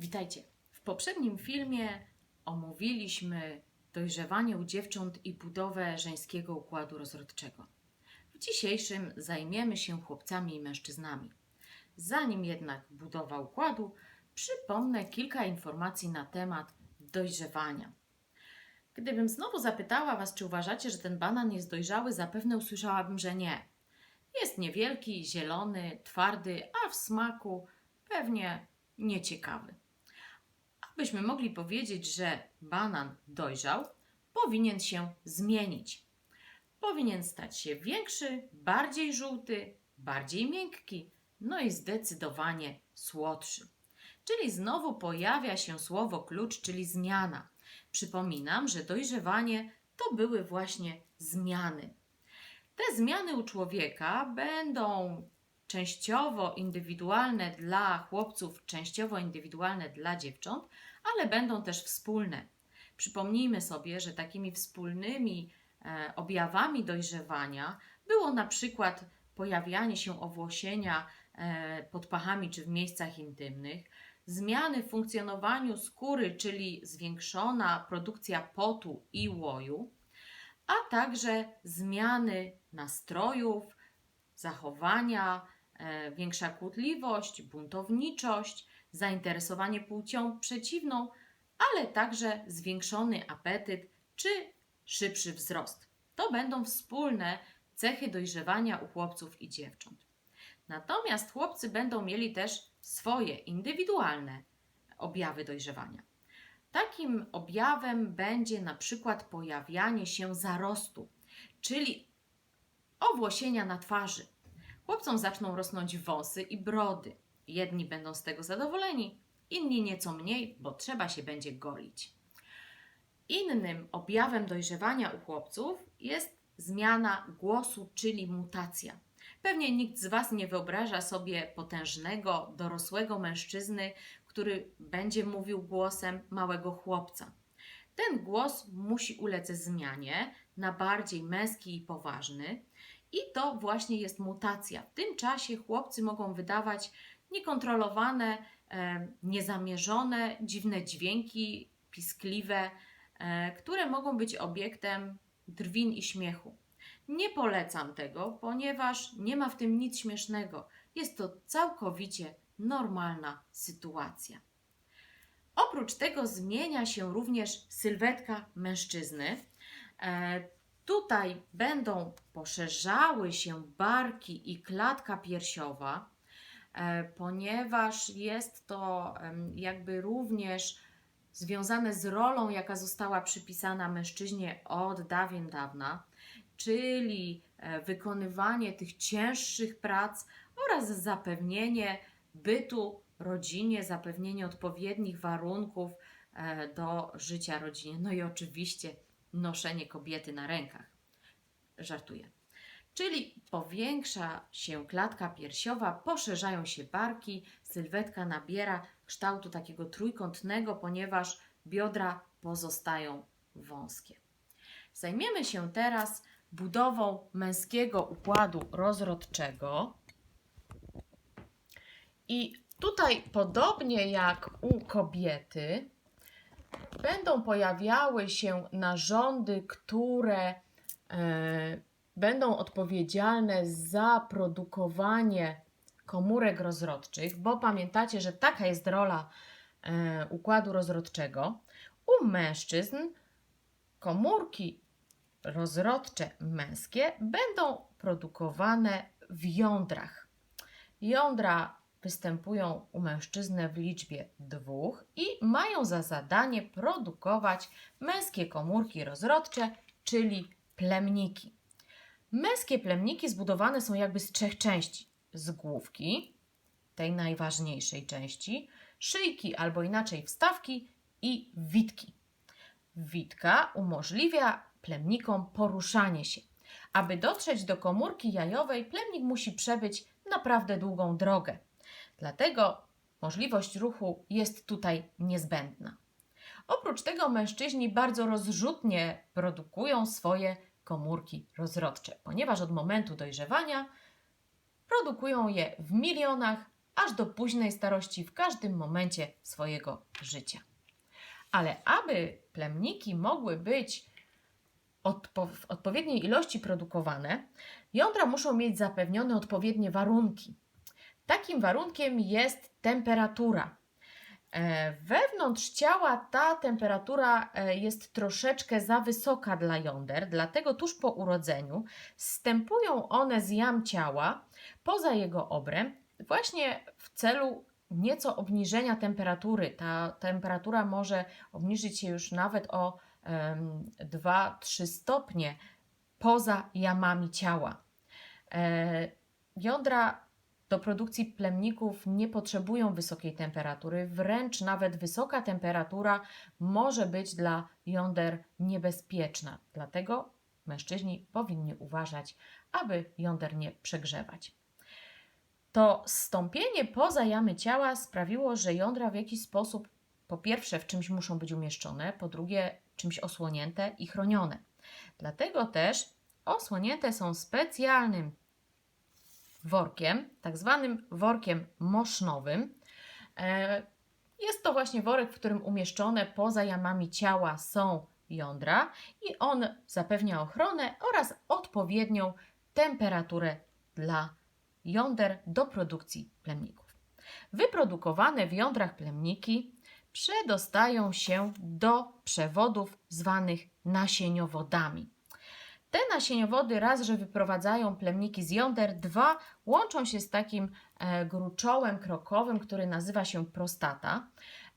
Witajcie. W poprzednim filmie omówiliśmy dojrzewanie u dziewcząt i budowę żeńskiego układu rozrodczego. W dzisiejszym zajmiemy się chłopcami i mężczyznami. Zanim jednak budowa układu, przypomnę kilka informacji na temat dojrzewania. Gdybym znowu zapytała Was, czy uważacie, że ten banan jest dojrzały, zapewne usłyszałabym, że nie. Jest niewielki, zielony, twardy, a w smaku pewnie nieciekawy. Abyśmy mogli powiedzieć, że banan dojrzał, powinien się zmienić. Powinien stać się większy, bardziej żółty, bardziej miękki, no i zdecydowanie słodszy. Czyli znowu pojawia się słowo klucz, czyli zmiana. Przypominam, że dojrzewanie to były właśnie zmiany. Te zmiany u człowieka będą częściowo indywidualne dla chłopców, częściowo indywidualne dla dziewcząt, ale będą też wspólne. Przypomnijmy sobie, że takimi wspólnymi e, objawami dojrzewania było na przykład pojawianie się owłosienia e, pod pachami czy w miejscach intymnych, zmiany w funkcjonowaniu skóry, czyli zwiększona produkcja potu i łoju, a także zmiany nastrojów, zachowania, e, większa kłótliwość, buntowniczość, zainteresowanie płcią przeciwną, ale także zwiększony apetyt czy szybszy wzrost. To będą wspólne cechy dojrzewania u chłopców i dziewcząt. Natomiast chłopcy będą mieli też swoje indywidualne objawy dojrzewania. Takim objawem będzie na przykład pojawianie się zarostu, czyli owłosienia na twarzy. Chłopcom zaczną rosnąć włosy i brody. Jedni będą z tego zadowoleni, inni nieco mniej, bo trzeba się będzie golić. Innym objawem dojrzewania u chłopców jest zmiana głosu, czyli mutacja. Pewnie nikt z Was nie wyobraża sobie potężnego, dorosłego mężczyzny, który będzie mówił głosem małego chłopca. Ten głos musi ulec zmianie na bardziej męski i poważny, i to właśnie jest mutacja. W tym czasie chłopcy mogą wydawać niekontrolowane, e, niezamierzone, dziwne dźwięki, piskliwe, e, które mogą być obiektem drwin i śmiechu. Nie polecam tego, ponieważ nie ma w tym nic śmiesznego. Jest to całkowicie normalna sytuacja. Oprócz tego zmienia się również sylwetka mężczyzny. E, tutaj będą poszerzały się barki i klatka piersiowa, ponieważ jest to jakby również związane z rolą, jaka została przypisana mężczyźnie od dawien dawna, czyli e, wykonywanie tych cięższych prac oraz zapewnienie bytu rodzinie, zapewnienie odpowiednich warunków e, do życia rodzinie. No i oczywiście noszenie kobiety na rękach. Żartuję. Czyli powiększa się klatka piersiowa, poszerzają się barki, sylwetka nabiera kształtu takiego trójkątnego, ponieważ biodra pozostają wąskie. Zajmiemy się teraz budową męskiego układu rozrodczego. I tutaj, podobnie jak u kobiety, będą pojawiały się narządy, które e, będą odpowiedzialne za produkowanie komórek rozrodczych, bo pamiętacie, że taka jest rola e, układu rozrodczego. U mężczyzn komórki rozrodcze męskie będą produkowane w jądrach. Jądra występują u mężczyzny w liczbie dwóch i mają za zadanie produkować męskie komórki rozrodcze, czyli plemniki. Męskie plemniki zbudowane są jakby z trzech części: z główki, tej najważniejszej części, szyjki albo inaczej wstawki i witki. Witka umożliwia plemnikom poruszanie się. Aby dotrzeć do komórki jajowej, plemnik musi przebyć naprawdę długą drogę. Dlatego możliwość ruchu jest tutaj niezbędna. Oprócz tego mężczyźni bardzo rozrzutnie produkują swoje komórki rozrodcze, ponieważ od momentu dojrzewania produkują je w milionach, aż do późnej starości w każdym momencie swojego życia. Ale aby plemniki mogły być odpo w odpowiedniej ilości produkowane, jądra muszą mieć zapewnione odpowiednie warunki. Takim warunkiem jest temperatura. E, Wewnątrz ciała ta temperatura e, jest troszeczkę za wysoka dla jąder, dlatego tuż po urodzeniu wstępują one z jam ciała poza jego obręb, właśnie w celu nieco obniżenia temperatury. Ta temperatura może obniżyć się już nawet o em, 2-3 stopnie poza jamami ciała. E, Jądra do produkcji plemników nie potrzebują wysokiej temperatury, wręcz nawet wysoka temperatura może być dla jąder niebezpieczna. Dlatego mężczyźni powinni uważać, aby jąder nie przegrzewać. To stąpienie poza jamy ciała sprawiło, że jądra w jakiś sposób, po pierwsze, w czymś muszą być umieszczone, po drugie, czymś osłonięte i chronione. Dlatego też osłonięte są specjalnym workiem, tak zwanym workiem mosznowym. E, Jest to właśnie worek, w którym umieszczone poza jamami ciała są jądra i on zapewnia ochronę oraz odpowiednią temperaturę dla jąder do produkcji plemników. Wyprodukowane w jądrach plemniki przedostają się do przewodów zwanych nasieniowodami. Te nasieniowody raz, że wyprowadzają plemniki z jąder, dwa łączą się z takim e, gruczołem krokowym, który nazywa się prostata.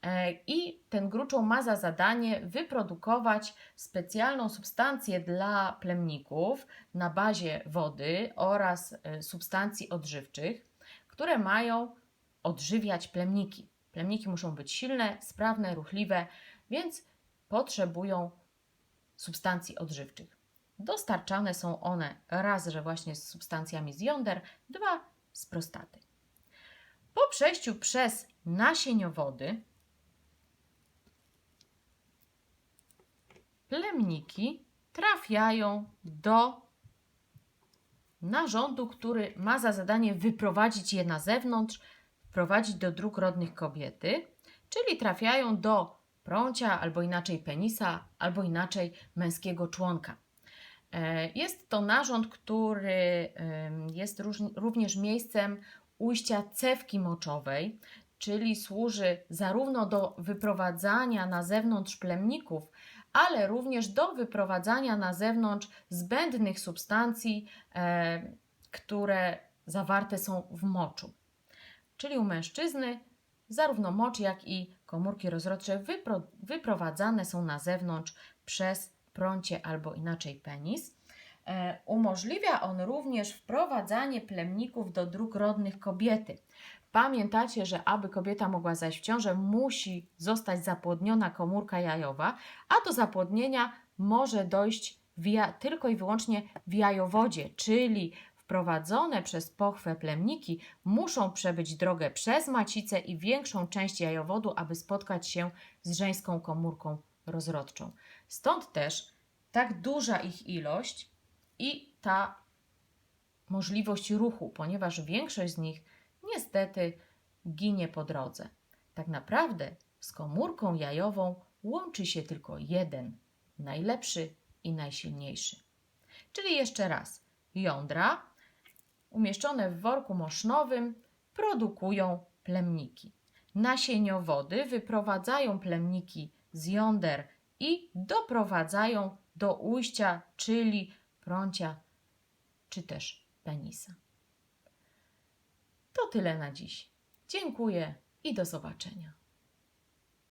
E, I ten gruczoł ma za zadanie wyprodukować specjalną substancję dla plemników na bazie wody oraz e, substancji odżywczych, które mają odżywiać plemniki. Plemniki muszą być silne, sprawne, ruchliwe, więc potrzebują substancji odżywczych. Dostarczane są one raz, że właśnie z substancjami z jąder, dwa z prostaty. Po przejściu przez nasieniowody plemniki trafiają do narządu, który ma za zadanie wyprowadzić je na zewnątrz, wprowadzić do dróg rodnych kobiety, czyli trafiają do prącia, albo inaczej penisa, albo inaczej męskiego członka. E, Jest to narząd, który jest również miejscem ujścia cewki moczowej, czyli służy zarówno do wyprowadzania na zewnątrz plemników, ale również do wyprowadzania na zewnątrz zbędnych substancji, e, które zawarte są w moczu. Czyli u mężczyzny zarówno mocz, jak i komórki rozrodcze wypro, wyprowadzane są na zewnątrz przez prącie albo inaczej penis. E, umożliwia on również wprowadzanie plemników do dróg rodnych kobiety. Pamiętacie, że aby kobieta mogła zajść w ciążę, musi zostać zapłodniona komórka jajowa, a do zapłodnienia może dojść tylko i wyłącznie w jajowodzie, czyli wprowadzone przez pochwę plemniki muszą przebyć drogę przez macicę i większą część jajowodu, aby spotkać się z żeńską komórką rozrodczą. Stąd też tak duża ich ilość i ta możliwość ruchu, ponieważ większość z nich niestety ginie po drodze. Tak naprawdę z komórką jajową łączy się tylko jeden, najlepszy i najsilniejszy. Czyli jeszcze raz, jądra umieszczone w worku mosznowym produkują plemniki. Nasieniowody wyprowadzają plemniki z jąder i doprowadzają do ujścia, czyli prącia, czy też penisa. To tyle na dziś. Dziękuję i do zobaczenia.